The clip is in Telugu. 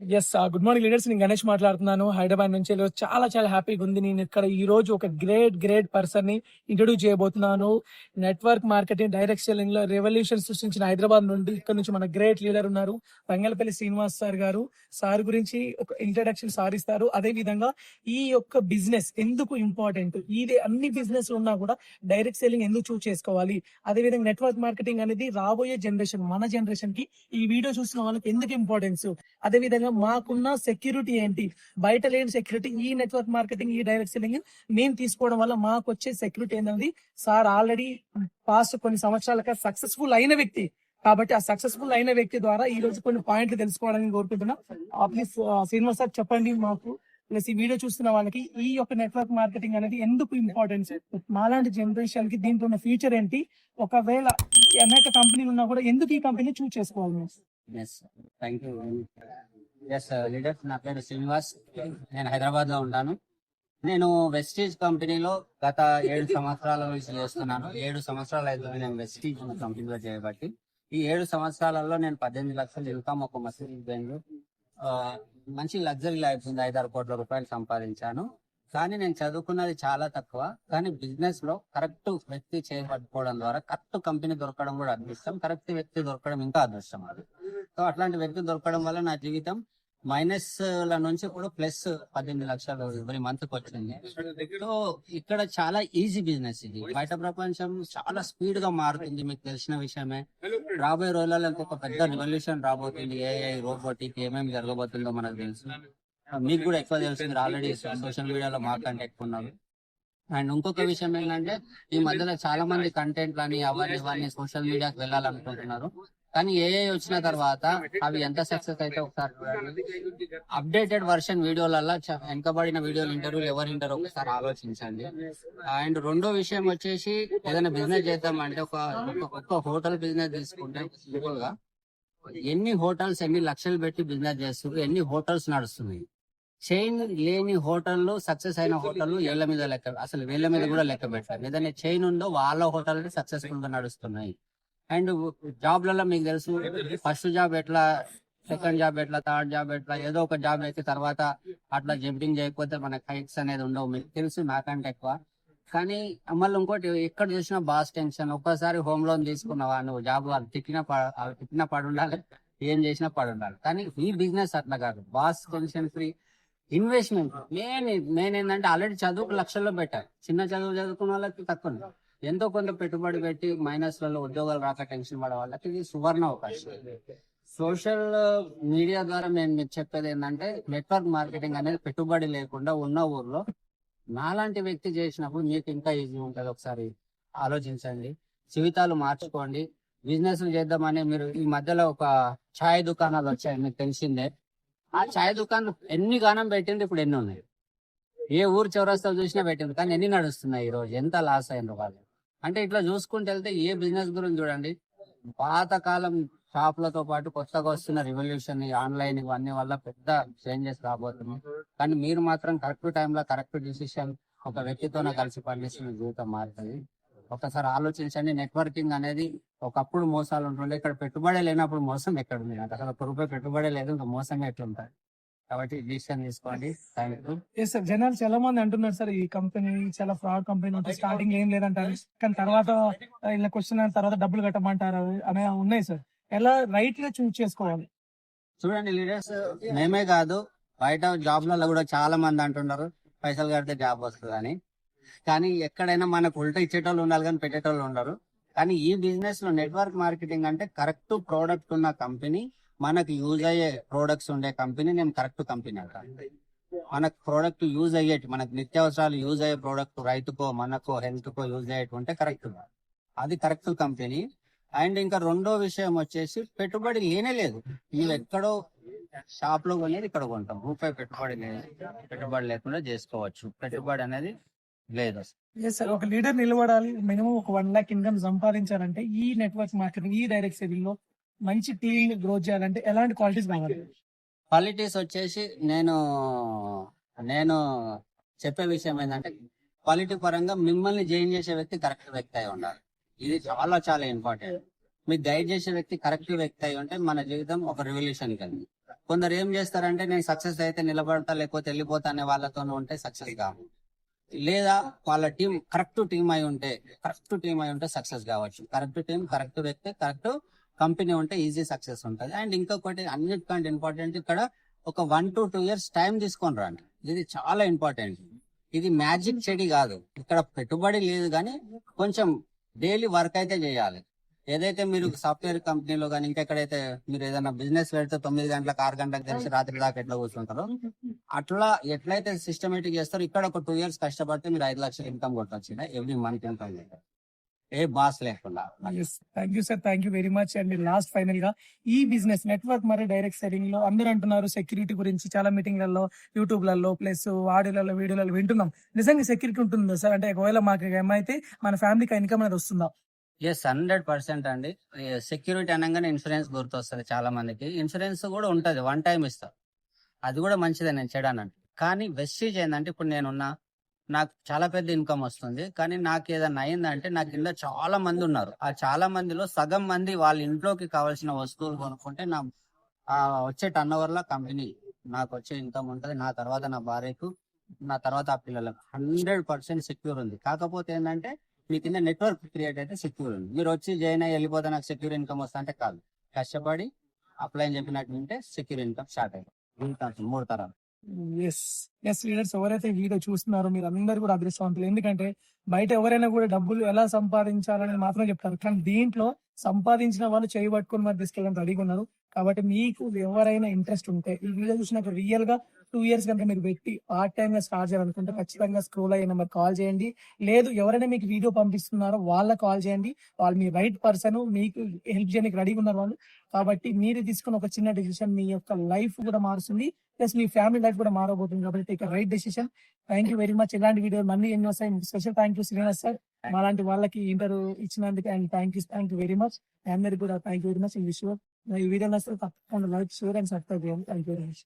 ఎస్ గుడ్ మార్నింగ్ లీడర్స్ నేను గణేష్ మాట్లాడుతున్నాను. హైదరాబాద్ నుంచి చాలా చాలా హ్యాపీగా ఉంది. నేను ఇక్కడ ఈ రోజు ఒక గ్రేట్ గ్రేట్ పర్సన్ని ఇంట్రొడ్యూస్ చేయబోతున్నాను. నెట్వర్క్ మార్కెటింగ్ డైరెక్ట్ సెల్లింగ్లో రెవల్యూషన్ సృష్టించిన హైదరాబాద్ నుండి ఇక్కడ నుంచి మన గ్రేట్ లీడర్ ఉన్నారు. రంగలపల్లి శ్రీనివాస్ సార్ గారు. సార్ గురించి ఒక ఇంట్రడక్షన్ సార్ ఇస్తారు. అదే విధంగా ఈ యొక్క బిజినెస్ ఎందుకు ఇంపార్టెంట్ ఇది అన్ని బిజినెస్ ఉన్నా కూడా డైరెక్ట్ సెల్లింగ్ ఎందుకు చూస్ చేసుకోవాలి? అదే విధంగా నెట్వర్క్ మార్కెటింగ్ అనేది రాబోయే జనరేషన్ మన జనరేషన్కి ఈ వీడియో చూసిన వాళ్ళకి ఎందుకు ఇంపార్టెన్స్ అదే విధంగా మాకున్న సెక్యూరిటీ ఏంటి? బయట లేని సెక్యూరిటీ ఈ నెట్వర్క్ మార్కెటింగ్ ఈ డైరెక్ట్ సెల్లింగ్ మేము తీసుకోవడం వల్ల మాకు వచ్చే సెక్యూరిటీ ఏంటనేది సార్ ఆల్రెడీ పాస్ట్ కొన్ని సంవత్సరాలుగా సక్సెస్ఫుల్ అయిన వ్యక్తి. కాబట్టి ఆ సక్సెస్ఫుల్ అయిన వ్యక్తి ద్వారా ఈ రోజు కొన్ని పాయింట్లు తెలుసుకోవడానికి కోరుకుంటున్నా. ప్లీజ్ శ్రీనివాస్ సార్ చెప్పండి మాకు. ప్లస్ ఈ వీడియో చూస్తున్న వాళ్ళకి ఈ యొక్క నెట్వర్క్ మార్కెటింగ్ అనేది ఎందుకు ఇంపార్టెన్స్ మాలాంటి జనరేషన్కి దీంట్లో ఉన్న ఫ్యూచర్ ఏంటి? ఒకవేళ అనేక కంపెనీలు ఉన్నా కూడా ఎందుకు ఈ కంపెనీ చూస్ చేసుకోవాలి? మేము? థ్యాంక్ యూ ఎస్ లీడర్ నా పేరు శ్రీనివాస్. నేను హైదరాబాద్లో ఉంటాను. నేను వెస్టీజ్ కంపెనీలో గత ఏడు సంవత్సరాల నుంచి చేస్తున్నాను. ఏడు సంవత్సరాలు అయితే నేను వెస్టీజ్ కంపెనీలో చేయబట్టి ఈ ఏడు సంవత్సరాలలో నేను పద్దెనిమిది లక్షలు ఇన్కమ్ ఒక మసీద్ బెండ్ మంచి లగ్జరీ లైఫ్ ఉంది. ఐదారు కోట్ల రూపాయలు సంపాదించాను. కానీ నేను చదువుకున్నది చాలా తక్కువ. కానీ బిజినెస్లో కరెక్ట్ వ్యక్తి చేపట్టుకోవడం ద్వారా కరెక్ట్ కంపెనీ దొరకడం కూడా అదృష్టం. కరెక్ట్ వ్యక్తి దొరకడం ఇంకా అదృష్టం అది. సో అట్లాంటి వ్యక్తి దొరకడం వల్ల నా జీవితం మైనస్ uh, ల నుంచి ఇప్పుడు ప్లస్ పద్దెనిమిది లక్షలు ఎవరి మంత్కి వచ్చింది. సో ఇక్కడ చాలా ఈజీ బిజినెస్ ఇది. బయట ప్రపంచం చాలా స్పీడ్గా మారుతుంది మీకు తెలిసిన విషయమే. రాబోయే రోజులలో ఇంకొక పెద్ద రెవల్యూషన్ రాబోతుంది. ఏఐ రోబోటిక్ ఏమేమి జరగబోతుందో మనకు తెలుసు. మీకు కూడా ఎక్కువ తెలుస్తుంది ఆల్రెడీ సోషల్ మీడియాలో మా కంటాక్ట్ ఉన్నారు. అండ్ ఇంకొక విషయం ఏంటంటే ఈ మధ్యలో చాలా మంది కంటెంట్ అని అవన్నీ ఇవన్నీ సోషల్ మీడియాకి వెళ్ళాలనుకుంటున్నారు. కానీ ఏఐ వచ్చిన తర్వాత అవి ఎంత సక్సెస్ అయితే ఒకసారి చూడండి. అప్డేటెడ్ వర్షన్ వీడియోలలో వెనకబడిన వీడియోలు ఇంటర్వ్యూలు ఎవరు ఇంటారు ఒకసారి ఆలోచించండి. అండ్ రెండో విషయం వచ్చేసి ఏదైనా బిజినెస్ చేద్దాం అంటే ఒక- హోటల్ బిజినెస్ తీసుకుంటే సింపుల్గా ఎన్ని హోటల్స్ ఎన్ని లక్షలు పెట్టి బిజినెస్ చేస్తున్నారు ఎన్ని హోటల్స్ నడుస్తున్నాయి. చైన్ లేని హోటల్లో సక్సెస్ అయిన హోటల్ ఏళ్ళ మీద లెక్క అసలు వేళ్ళ మీద కూడా లెక్క పెట్టారు. ఏదైనా చైన్ ఉందో వాళ్ళ హోటల్ సక్సెస్ఫుల్గా నడుస్తున్నాయి. అండ్ జాబ్లలో మీకు తెలుసు ఫస్ట్ జాబ్ ఎట్లా సెకండ్ జాబ్ ఎట్లా థర్డ్ జాబ్ ఎట్లా ఏదో ఒక జాబ్ అయితే తర్వాత అట్లా జంపింగ్ చేయకపోతే మనకి హైక్స్ అనేది ఉండవు. మీకు తెలుసు నాకంటే ఎక్కువ కానీ మళ్ళీ ఇంకోటి ఎక్కడ చూసినా బాస్ టెన్షన్. ఒక్కసారి హోమ్ లోన్ తీసుకున్నావా నువ్వు జాబ్ వాళ్ళు? తిట్టినా తిట్టినా పడి ఉండాలి ఏం చేసినా పడి ఉండాలి కానీ ఈ బిజినెస్ అట్లా కాదు. Boss tension free. Investment main main ఏంటంటే ఆల్రెడీ చదువుకు లక్షల్లో పెట్టారు. చిన్న చదువు చదువుకున్న వాళ్ళకి తక్కువ ఎంతో కొంత పెట్టుబడి పెట్టి మైనస్లలో ఉద్యోగాలు రాక టెన్షన్ పడే వాళ్ళకి ఇది సువర్ణ అవకాశం. సోషల్ మీడియా ద్వారా నేను మీకు చెప్పేది ఏంటంటే నెట్వర్క్ మార్కెటింగ్ అనేది పెట్టుబడి లేకుండా ఉన్న ఊర్లో నాలాంటి వ్యక్తి చేసినప్పుడు మీకు ఇంకా ఈజీ ఉంటుంది. ఒకసారి ఆలోచించండి. జీవితాలు మార్చుకోండి. బిజినెస్ చేద్దామని మీరు ఈ మధ్యలో ఒక ఛాయ్ దుకాణాలు వచ్చాయి మీకు తెలిసిందే. ఆ ఛాయ్ దుకాణం ఎన్ని గానం పెట్టింది ఇప్పుడు ఎన్ని ఉన్నాయి? ఏ ఊరు చౌరస్తాలు చూసినా పెట్టింది కానీ ఎన్ని నడుస్తున్నాయి ఈ రోజు ఎంత లాస్ అయిన వాళ్ళు? అంటే ఇట్లా చూసుకుంటూ వెళ్తే ఏ బిజినెస్ గురించి చూడండి. పాతకాలం షాపులతో పాటు కొత్తగా వస్తున్న రివల్యూషన్ ఆన్లైన్ ఇవన్నీ వల్ల పెద్ద చేంజెస్ రాబోతున్నాయి. కానీ మీరు మాత్రం కరెక్ట్ టైంలో కరెక్ట్ డిసిషన్ ఒక వ్యక్తితోనే కలిసి పనిచేస్తున్న జీవితం మారుతుంది ఒకసారి ఆలోచించండి నెట్వర్కింగ్ అనేది ఒకప్పుడు మోసాలు ఉంటుండే ఇక్కడ పెట్టుబడి లేనప్పుడు మోసం ఎక్కడ ఉంది? నాకు అసలు ఒక రూపాయి పెట్టుబడి లేదు ఇంకా మోసం ఎట్లుంటాయి కాబట్టి డిసిషన్ తీసుకోండి. ఎస్ సార్ జనాలు చాలా మంది అంటున్నారు సార్ ఈ కంపెనీ చాలా ఫ్రాడ్ కంపెనీ ఉంటుంది స్టార్టింగ్ ఏం లేదంటారు. కానీ తర్వాత ఇలా క్వశ్చన్ తర్వాత డబ్బులు కట్టమంటారు అనే ఉన్నాయి సార్ ఎలా రైట్గా చూస్ చేసుకోవాలి? చూడండి లీడర్స్ మేమే కాదు బయట జాబ్లలో కూడా చాలా మంది అంటున్నారు పైసలు కడితే జాబ్ వస్తుంది అని కానీ ఎక్కడైనా మనకు ఉల్టా ఇచ్చేటోళ్ళు ఉండాలి కానీ పెట్టేటోళ్ళు ఉండరు. కానీ ఈ బిజినెస్లో నెట్వర్క్ మార్కెటింగ్ అంటే కరెక్ట్ ప్రోడక్ట్ ఉన్న కంపెనీ మనకు యూజ్ అయ్యే ప్రోడక్ట్స్ ఉండే కంపెనీ నేను కరెక్ట్ కంపెనీ అంట. మనకు ప్రోడక్ట్ యూజ్ అయ్యేటి మనకు నిత్యావసరాలు యూజ్ అయ్యే ప్రోడక్ట్ రైతుకో మనకో హెల్త్ కో యూజ్ ఉంటే కరెక్ట్ అది కరెక్ట్ కంపెనీ అండ్ ఇంకా రెండో విషయం వచ్చేసి పెట్టుబడి లేనే లేదు. నువ్వు ఎక్కడో షాప్లో కొనేది ఇక్కడ కొంటాం. రూపాయి పెట్టుబడి లేదు పెట్టుబడి లేకుండా చేసుకోవచ్చు. పెట్టుబడి అనేది లేదు. సార్ ఒక లీడర్ నిలబడాలి. మినిమం ఒక వన్ లాక్ ఇన్కమ్ సంపాదించాలంటే ఈ నెట్వర్క్ మార్కెటింగ్ ఈ డైరెక్ట్ సేవింగ్లో మంచి టీమ్ గ్రోత్ చేయాలంటే ఎలాంటి క్వాలిటీస్ కావాలి? క్వాలిటీస్ వచ్చేసి నేను నేను చెప్పే విషయం ఏంటంటే క్వాలిటీ పరంగా మిమ్మల్ని జైన్ చేసే వ్యక్తి కరెక్ట్ వ్యక్తి అయి ఉండాలి. ఇది చాలా చాలా ఇంపార్టెంట్ మీకు గైడ్ చేసే వ్యక్తి కరెక్ట్ వ్యక్తి అయి ఉంటే మన జీవితం ఒక రెవల్యూషన్ కలిగి కొందరు ఏం చేస్తారంటే నేను సక్సెస్ అయితే నిలబడతా లేకపోతే వెళ్ళిపోతా అనే వాళ్ళతో ఉంటే సక్సెస్ కావు లేదా వాళ్ళ టీం కరెక్ట్ టీం అయి ఉంటే కరెక్ట్ టీం అయి ఉంటే సక్సెస్ కావచ్చు. కరెక్ట్ టీం కరెక్ట్ వ్యక్తి కరెక్ట్ కంపెనీ ఉంటే ఈజీ సక్సెస్ ఉంటుంది. అండ్ ఇంకొకటి అన్నిటికంటే ఇంపార్టెంట్ ఇక్కడ ఒక one to two years time తీసుకొని రండి. ఇది చాలా ఇంపార్టెంట్. ఇది మ్యాజిక్ చెడి కాదు. ఇక్కడ పెట్టుబడి లేదు కానీ కొంచెం డైలీ వర్క్ అయితే చేయాలి. ఏదైతే మీరు సాఫ్ట్వేర్ కంపెనీలో కానీ ఇంకెక్కడైతే మీరు ఏదైనా బిజినెస్ పెడితే తొమ్మిది గంటలకు ఆరు గంటలకు తెలిసి రాత్రి దాకా ఎట్లా కూర్చుంటారో అట్లా ఎట్లయితే సిస్టమేటిక్ చేస్తారో ఇక్కడ ఒక టూ ఇయర్స్ కష్టపడితే మీరు ఐదు లక్షల ఇన్కమ్ కొట్టచ్చు ఎవ్రీ మంత్ ఇన్కమ్ ఏ బాస్ లేకుండా thank you sir thank you very much and last ఫైనల్గా ఈ బిజినెస్ నెట్వర్క్ మరి డైరెక్ట్ సెల్లింగ్లో అందరూ అంటున్నారు సెక్యూరిటీ గురించి. చాలా మీటింగ్లలో యూట్యూబ్లలో ప్లస్ ఆడియోలలో వీడియోలలో వింటున్నాం. నిజంగా సెక్యూరిటీ ఉంటుందా సార్ అంటే ఒకవేళ మాకు ఏమైతే మన ఫ్యామిలీకి ఇన్కమ్ అనేది వస్తుందా? ఎస్ హండ్రెడ్ పర్సెంట్ అండి. సెక్యూరిటీ అనగానే ఇన్సూరెన్స్ గుర్తొస్తుంది చాలా మందికి. ఇన్సూరెన్స్ కూడా ఉంటది వన్ టైం ఇస్తారు అది కూడా మంచిదే నేను చెడానంటే కానీ వెస్టేజ్ ఏంటంటే ఇప్పుడు నేనున్నా నాకు చాలా పెద్ద ఇన్కమ్ వస్తుంది. కానీ నాకు ఏదైనా అయిందంటే నా కింద చాలా మంది ఉన్నారు. ఆ చాలా మందిలో సగం మంది వాళ్ళ ఇంట్లోకి కావాల్సిన వస్తువులు కొనుక్కుంటే నా ఆ వచ్చే టర్న్ ఓవర్లో కంపెనీ నాకు వచ్చే ఇన్కమ్ ఉంటది. నా తర్వాత నా భార్యకు నా తర్వాత ఆ పిల్లలకు హండ్రెడ్ పర్సెంట్ సెక్యూర్ ఉంది. కాకపోతే ఏంటంటే మీ కింద నెట్వర్క్ క్రియేట్ అయితే సెక్యూర్ ఉంది. మీరు వచ్చి జాయిన్ అయ్యి వెళ్ళిపోతే నాకు సెక్యూర్ ఇన్కమ్ వస్తా అంటే కాదు. కష్టపడి అప్లై అని చెప్పినట్టు ఉంటే సెక్యూర్ ఇన్కమ్ స్టార్ట్ అయ్యింది మూడు తరాలు. ఎస్ ఎస్ లీడర్స్ ఎవరైతే వీడియో చూస్తున్నారో మీరు అందరూ కూడా అదృష్టవంతులు. ఎందుకంటే బయట ఎవరైనా కూడా డబ్బులు ఎలా సంపాదించాలని మాత్రం చెప్తారు. కానీ దీంట్లో సంపాదించిన వాళ్ళు చేయబట్టుకుని మరి తీసుకెళ్ళడానికి రెడీగా ఉన్నారు. కాబట్టి మీకు ఎవరైనా ఇంట్రెస్ట్ ఉంటే ఈ వీడియో చూసినాక రియల్గా టూ ఇయర్స్ కనుక మీరు పెట్టి పార్ట్ టైం గా స్టార్ట్ చేయాలనుకుంటే ఖచ్చితంగా స్క్రోల్ అయ్యే నెంబర్ కాల్ చేయండి. లేదు ఎవరైనా మీకు వీడియో పంపిస్తున్నారో వాళ్ళ కాల్ చేయండి. వాళ్ళు మీ రైట్ పర్సన్ మీకు హెల్ప్ చేయడానికి రెడీగా ఉన్నారు వాళ్ళు. కాబట్టి మీరు తీసుకున్న ఒక చిన్న డిసిషన్ మీ యొక్క లైఫ్ కూడా మారుస్తుంది. ప్లస్ మీ ఫ్యామిలీ లైఫ్ కూడా మారబోతుంది కాబట్టి ఇక right decision thank you very much ఇలాంటి వీడియో మళ్ళీ ఎన్ని వస్తాయి? Special thank you Srinivas sir మాలాంటి వాళ్ళకి ఇంటర్వ్యూ ఇచ్చినందుకు and thank you thank you very much అందరికి కూడా థ్యాంక్ యూ వెరీ మచ్ ఈ విషయం ఈ వీడియో నచ్చితే తప్పకుండా లైక్ షేర్ అండ్ సబ్స్క్రైబ్ చేయండి. Thank you very much